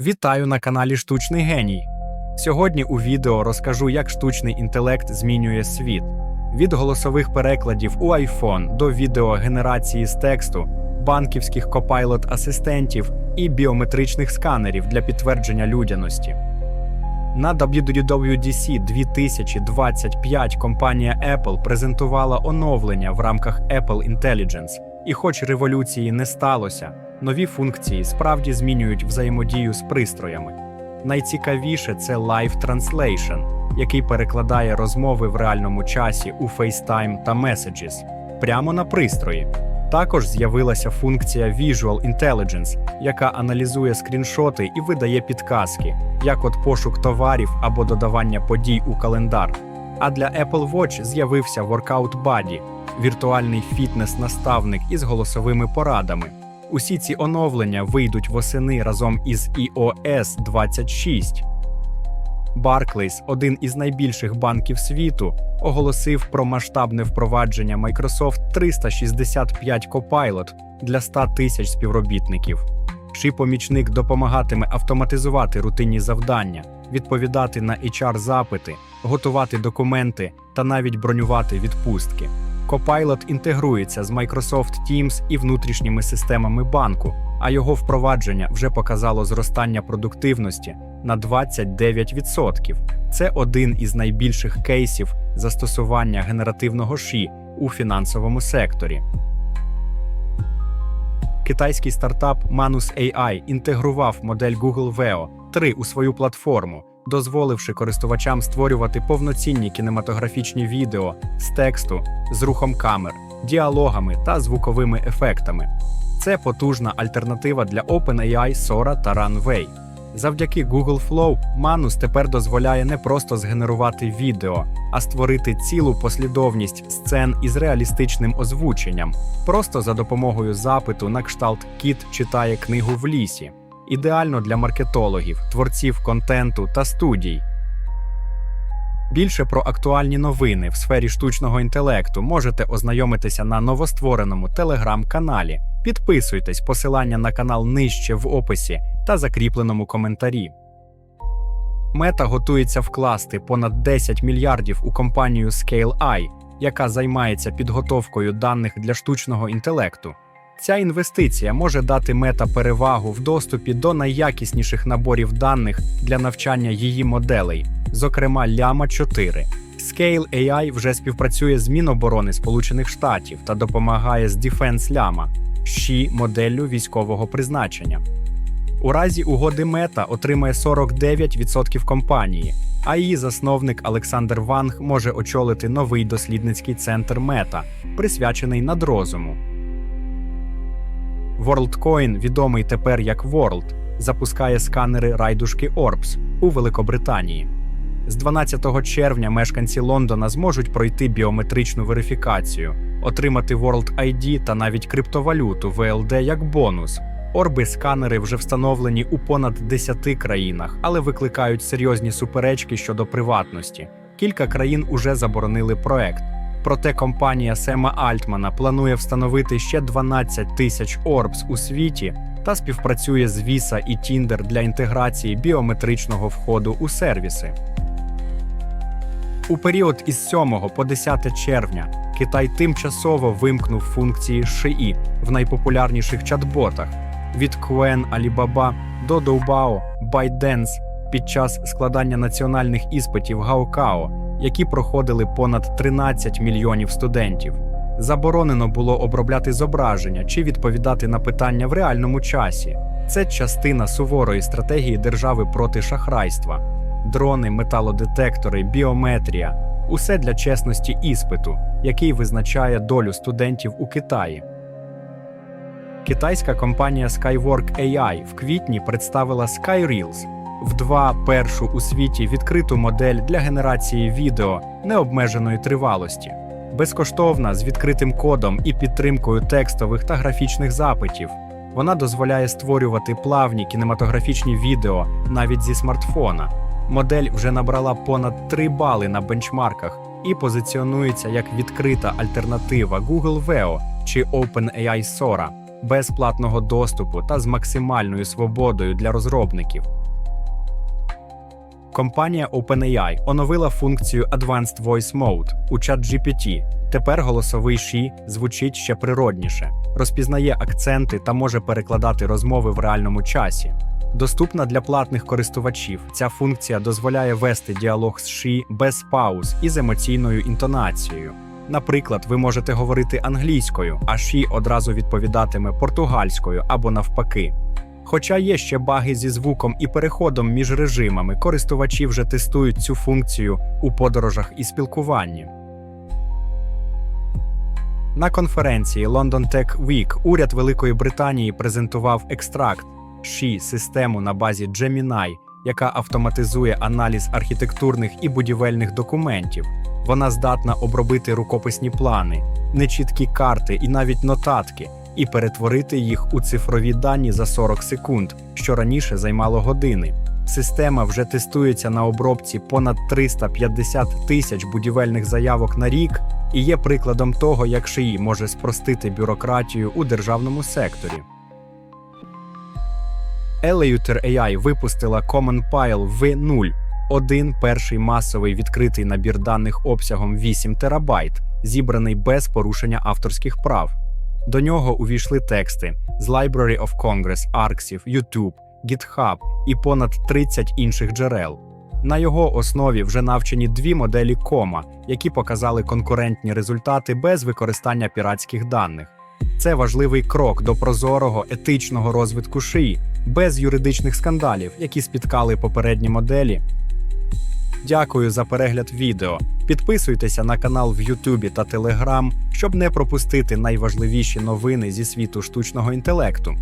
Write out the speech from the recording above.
Вітаю на каналі Штучний Геній. Сьогодні у відео розкажу, як штучний інтелект змінює світ. Від голосових перекладів у iPhone до відеогенерації з тексту, банківських копайлот асистентів і біометричних сканерів для підтвердження людяності. На WWDC 2025 компанія Apple презентувала оновлення в рамках Apple Intelligence. І хоч революції не сталося, нові функції справді змінюють взаємодію з пристроями. Найцікавіше це Live Translation, який перекладає розмови в реальному часі у FaceTime та Messages прямо на пристрої. Також з'явилася функція Visual Intelligence, яка аналізує скріншоти і видає підказки, як от пошук товарів або додавання подій у календар. А для Apple Watch з'явився Workout Buddy – віртуальний фітнес-наставник із голосовими порадами. Усі ці оновлення вийдуть восени разом із iOS 26. Barclays, один із найбільших банків світу, оголосив про масштабне впровадження Microsoft 365 Copilot для 100 тисяч співробітників. Ши помічник допомагатиме автоматизувати рутинні завдання, відповідати на HR-запити, готувати документи та навіть бронювати відпустки. Copilot інтегрується з Microsoft Teams і внутрішніми системами банку, а його впровадження вже показало зростання продуктивності на 29%. Це один із найбільших кейсів застосування генеративного ШІ у фінансовому секторі. Китайський стартап Manus AI інтегрував модель Google Veo 3 у свою платформу, дозволивши користувачам створювати повноцінні кінематографічні відео з тексту, з рухом камер, діалогами та звуковими ефектами. Це потужна альтернатива для OpenAI, Sora та Runway. Завдяки Google Flow Manus тепер дозволяє не просто згенерувати відео, а створити цілу послідовність сцен із реалістичним озвученням, просто за допомогою запиту на кшталт Кіт читає книгу в лісі. Ідеально для маркетологів, творців контенту та студій. Більше про актуальні новини в сфері штучного інтелекту можете ознайомитися на новоствореному телеграм-каналі. Підписуйтесь, посилання на канал нижче в описі та закріпленому коментарі. Мета готується вкласти понад 10 мільярдів у компанію ScaleEye, яка займається підготовкою даних для штучного інтелекту. Ця інвестиція може дати мета перевагу в доступі до найякісніших наборів даних для навчання її моделей, зокрема Llama 4. Scale AI вже співпрацює з Міноборони Сполучених Штатів та допомагає з Defense Llama, щі моделлю військового призначення. У разі угоди Мета отримає 49% компанії, а її засновник Олександр Ванг може очолити новий дослідницький центр Мета, присвячений надрозуму. WorldCoin, відомий тепер як World, запускає сканери райдушки Orbs у Великобританії. З 12 червня мешканці Лондона зможуть пройти біометричну верифікацію, отримати World ID та навіть криптовалюту VLD як бонус. Орби-сканери вже встановлені у понад 10 країнах, але викликають серйозні суперечки щодо приватності. Кілька країн уже заборонили проект. Проте компанія Сема Альтмана планує встановити ще 12 тисяч Орбс у світі та співпрацює з Visa і Tinder для інтеграції біометричного входу у сервіси. У період із 7 по 10 червня Китай тимчасово вимкнув функції ШИІ в найпопулярніших чат-ботах від Quen Alibaba до Doubao, ByteDance під час складання національних іспитів Гаокао, які проходили понад 13 мільйонів студентів. Заборонено було обробляти зображення чи відповідати на питання в реальному часі. Це частина суворої стратегії держави проти шахрайства, дрони, металодетектори, біометрія усе для чесності іспиту, який визначає долю студентів у Китаї. Китайська компанія Skywork AI в квітні представила SkyReels в два першу у світі відкриту модель для генерації відео необмеженої тривалості, безкоштовна з відкритим кодом і підтримкою текстових та графічних запитів. Вона дозволяє створювати плавні кінематографічні відео навіть зі смартфона. Модель вже набрала понад 3 бали на бенчмарках і позиціонується як відкрита альтернатива Google Veo чи OpenAI Sora. без платного доступу та з максимальною свободою для розробників. Компанія OpenAI оновила функцію Advanced Voice Mode у ChatGPT. Тепер голосовий Ші звучить ще природніше, розпізнає акценти та може перекладати розмови в реальному часі. Доступна для платних користувачів, ця функція дозволяє вести діалог з Ші без пауз і з емоційною інтонацією. Наприклад, ви можете говорити англійською, а Ші одразу відповідатиме португальською або навпаки. Хоча є ще баги зі звуком і переходом між режимами, користувачі вже тестують цю функцію у подорожах і спілкуванні. На конференції London Tech Week уряд Великої Британії презентував екстракт ші систему на базі Gemini, яка автоматизує аналіз архітектурних і будівельних документів. Вона здатна обробити рукописні плани, нечіткі карти і навіть нотатки, і перетворити їх у цифрові дані за 40 секунд, що раніше займало години. Система вже тестується на обробці понад 350 тисяч будівельних заявок на рік і є прикладом того, як ШИІ може спростити бюрократію у державному секторі. Eleuter AI випустила CommonPile V0, один перший масовий відкритий набір даних обсягом 8 терабайт, зібраний без порушення авторських прав. До нього увійшли тексти з Library of Congress, Arxiv, YouTube, GitHub і понад 30 інших джерел. На його основі вже навчені дві моделі кома, які показали конкурентні результати без використання піратських даних. Це важливий крок до прозорого етичного розвитку шиї, без юридичних скандалів, які спіткали попередні моделі. Дякую за перегляд відео. Підписуйтеся на канал в Ютубі та Телеграм, щоб не пропустити найважливіші новини зі світу штучного інтелекту.